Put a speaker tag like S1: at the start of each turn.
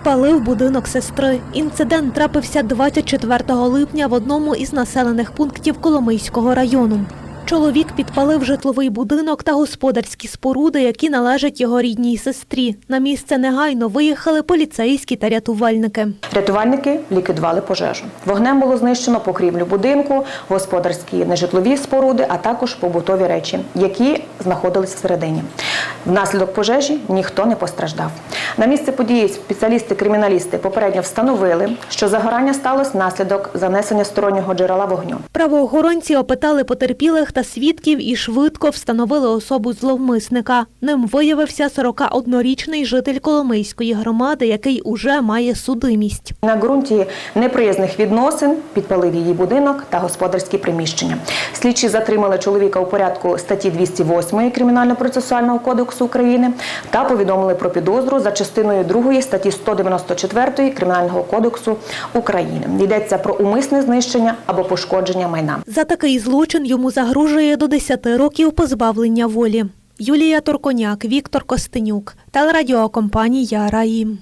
S1: Підпалив будинок сестри. Інцидент трапився 24 липня в одному із населених пунктів Коломийського району. Чоловік підпалив житловий будинок та господарські споруди, які належать його рідній сестрі. На місце негайно виїхали поліцейські та рятувальники.
S2: Рятувальники ліквідували пожежу. Вогнем було знищено покрівлю будинку, господарські нежитлові споруди, а також побутові речі, які знаходились всередині. Внаслідок пожежі ніхто не постраждав. На місце події спеціалісти-криміналісти попередньо встановили, що загорання сталося внаслідок занесення стороннього джерела вогню.
S1: Правоохоронці опитали потерпілих та свідків і швидко встановили особу зловмисника. Ним виявився 41-річний житель Коломийської громади, який уже має судимість.
S2: На ґрунті неприязних відносин підпалив її будинок та господарські приміщення. Слідчі затримали чоловіка у порядку статті 208 Кримінально-процесуального кодексу України та повідомили про підозру за частиною 2 статті 194 Кримінального кодексу України. Йдеться про умисне знищення або пошкодження майна.
S1: За такий злочин йому загрожує до 10 років позбавлення волі. Юлія Турконяк, Віктор Костенюк, телерадіокомпанія Раї.